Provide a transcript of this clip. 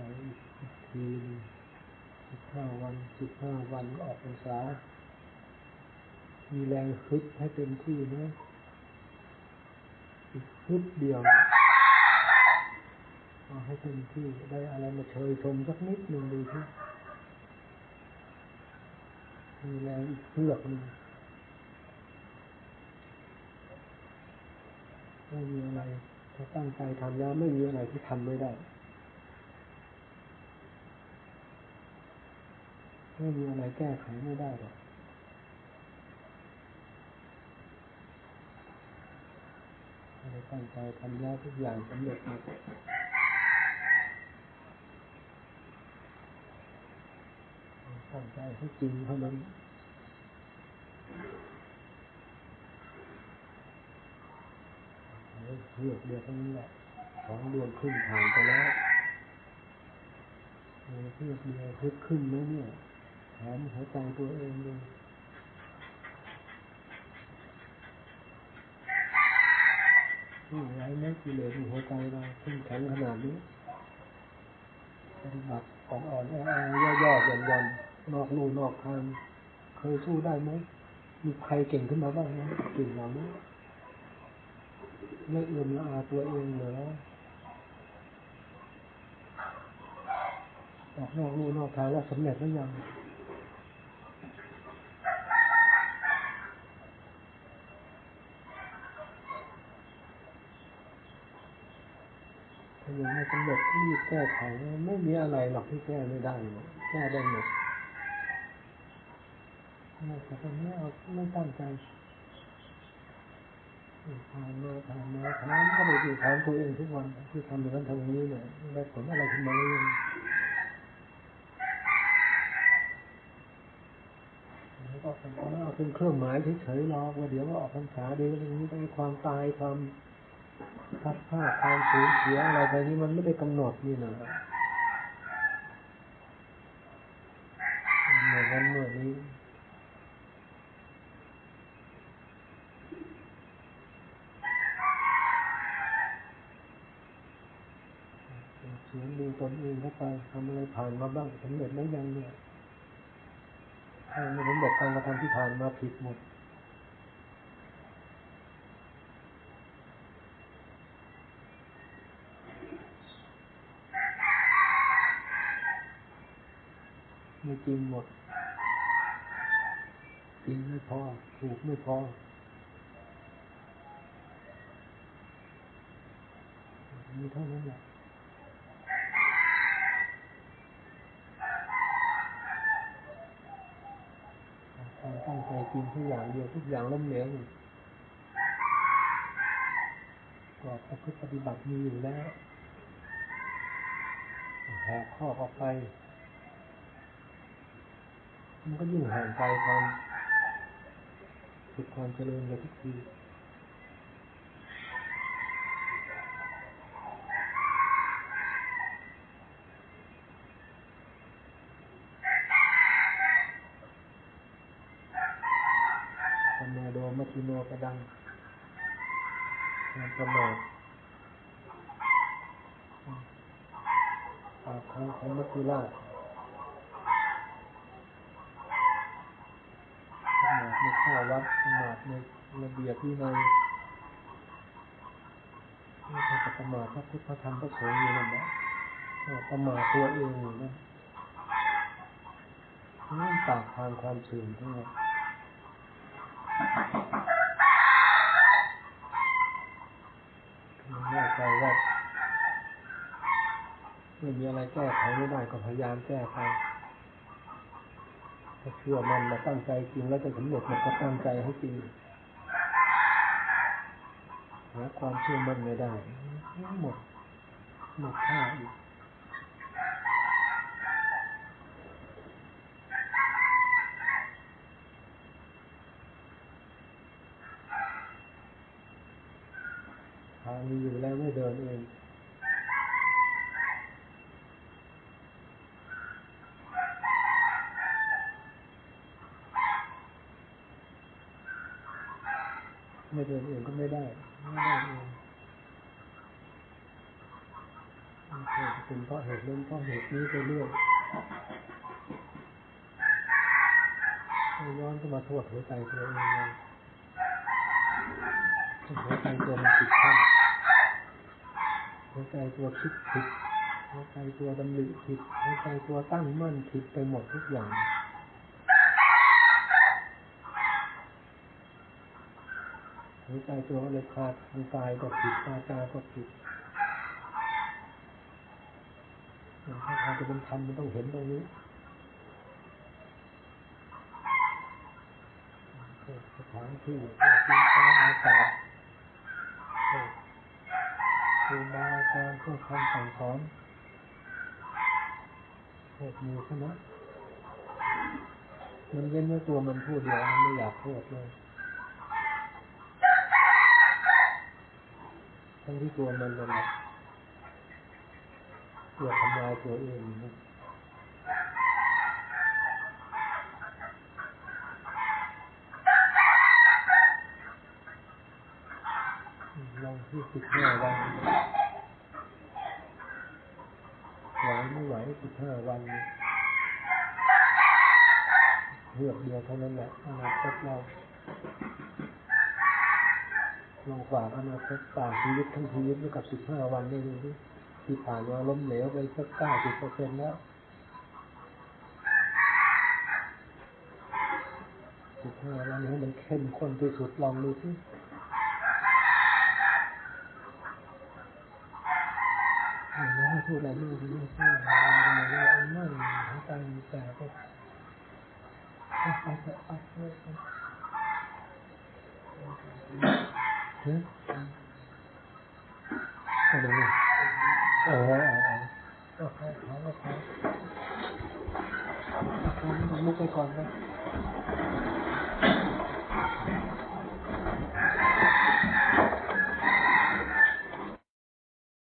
ใจทีสิบห้าวันสิบห้าวันก็ออกพรรษา มีแรงฮึดให้เต็มที่นะอีกฮึดเดียวเอาให้เต็มที่ได้อะไรมาเชยชมสักนิดหนึ่งดูที่มีแรงอีกเพื่อกหนึ่งไม่มีอะไรถ้าตั้งใจทำแล้วไม่มีอะไรที่ทำไม่ได้ ไม่มีอะไรแก้ไขไม่ได้หรอกเราตั้งใจทำแล้วทุกอย่างสำเร็จหมดตั้งใจให้จริงเท่านั้นเลือกเดียวเท่านั้นแหละสองเดือนครึ่งผ่านไปแล้วเลือกเดียวฮึดขึ้นไหมเนี่ย ถามหัวใจตัวเองดูนี่ไว้ไม่กิเลสหัวใจเราขึ้นแข็งขนาดนี้ปฏิบัติอ่อนๆแอย่อยๆย่อนๆนอกลู่นอกทางเคยสู้ได้ไหมมีใครเก่งขึ้นมาบ้างไหมเก่งเหล่านี้ไม่เอื้อมละอาตัวเองเหรอออกนอกลู่นอกทางแล้วสำเร็จหรือยัง ถ้ายังไม่สำเร็จรีบแก้ไขไม่มีอะไรหรอกที่แก้ไม่ได้แก้ได้หมดแต่ตอนนี้เอาไม่ตั้งใจผ่านมาผ่านมาถามก็ไปดูถามตัวเองทุกวันที่ทำอย่างนั้นทำอย่างนี้เนี่ยได้ผลอะไรขึ้นมาหรือยังแล้ก็เป็นเอาเป็นเครื่องหมายเฉยๆรอว่าเดี๋ยวว่าออกพรรษาเดี๋ยวอย่างนี้ต้องความตายความ พัดผ้าดความสูญเสียอะไรไปนี้มันไม่ได้กำหนดนี่นะเมื่อนั้นเมื่อนี้เสียงดูตนเองเข้าไปทำอะไรผ่านมาบ้างสำเร็จแล้วยังเนี่ยถ้าไม่สำเร็จการกระทำที่ผ่านมาผิดหมด ไม่จริงหมด จริงไม่พอ ถูกไม่พอ มีเท่านั้นแหละความตั้งใจจริงทุกอย่างเดียวทุกอย่างล้มเหลวก็ประพฤติปฏิบัติมีอยู่แล้วแหกข้อออกไป มันก็ยิ่งห่างไกลความสุดความเจริญเลยทุกทีธรรมโดมัชิโนกระดังความประมาทของของมัจจุราชประมาทใน ข้าวัดประมาทในระเบียบวินัยไม่ใช่ประมาทพระพุทธพระธรรมพระสงฆ์อยู่นั่นแหละประมาทตัวเองอยู่นั่นนี่ปากทางความเสื่อมทั้งหมดแน่ใจว่าไม่มีอะไรแก้ไขไม่ได้ก็พยายามแก้ไข ถ้าเชื่อมันมาตั้งใจจริงแล้วจะสำเร็จมันก็ตั้งใจให้จริงหาความเชื่อมั่นไม่ได้หมดหมดค่าอีกทางมีอยู่แล้วไม่เดินเอง ไม่เดินเองก็ไม่ได้ ไม่ได้เองเหตุเป็นเพราะเหตุนั้นเพราะเหตุนี้ไปเรื่อยย้อนก็มาโทษหัวใจตัวเองเลยหัวใจตัวมันผิดพลาดหัวใจตัวคิดผิดหัวใจตัวดำริผิดหัวใจตัวตั้งมั่นผิดไปหมดทุกอย่าง หัวใจตัวก็เลยขาดทางกายก็ผิดวาจาก็ผิดถ้าใครจะเป็นธรรมมันต้องเห็นตรงนี้สถานที่ที่ตั้งอาศัยครูบาอาจารย์ผู้คำสั่งสอนโทษมีใช่ไหมมันเว้นไว้ตัวมันพูดเดียวไม่อยากโทษเลย ทั้งที่ตัวมันนั่นแหละตัวทำลายตัวเองนะลองที่สิบห้าวันไหวไม่ไหวสิบห้าวันเลือกเดียวเท่านั้นแหละอนาคตเรา ลองฝากอนาคตฝากชีวิตทั้งชีวิตไว้กับสิบห้าวันได้ดูดิที่ผ่านมาล้มเหลวไปสักเก้าสิบเปอร์เซ็นต์แล้วสิบห้าวันให้มันเข้มข้นที่สุดลองดูสิไม่ให้พูดอะไรไม่รู้ไม่พูดอะไรไม่รู้ไอ้นั่นทั้งใจแต่ก็ไปไปไปไปฮะอะไรเนี่ยเออเออเออโอเคขอโอเคเอา ลุกไปก่อนนะ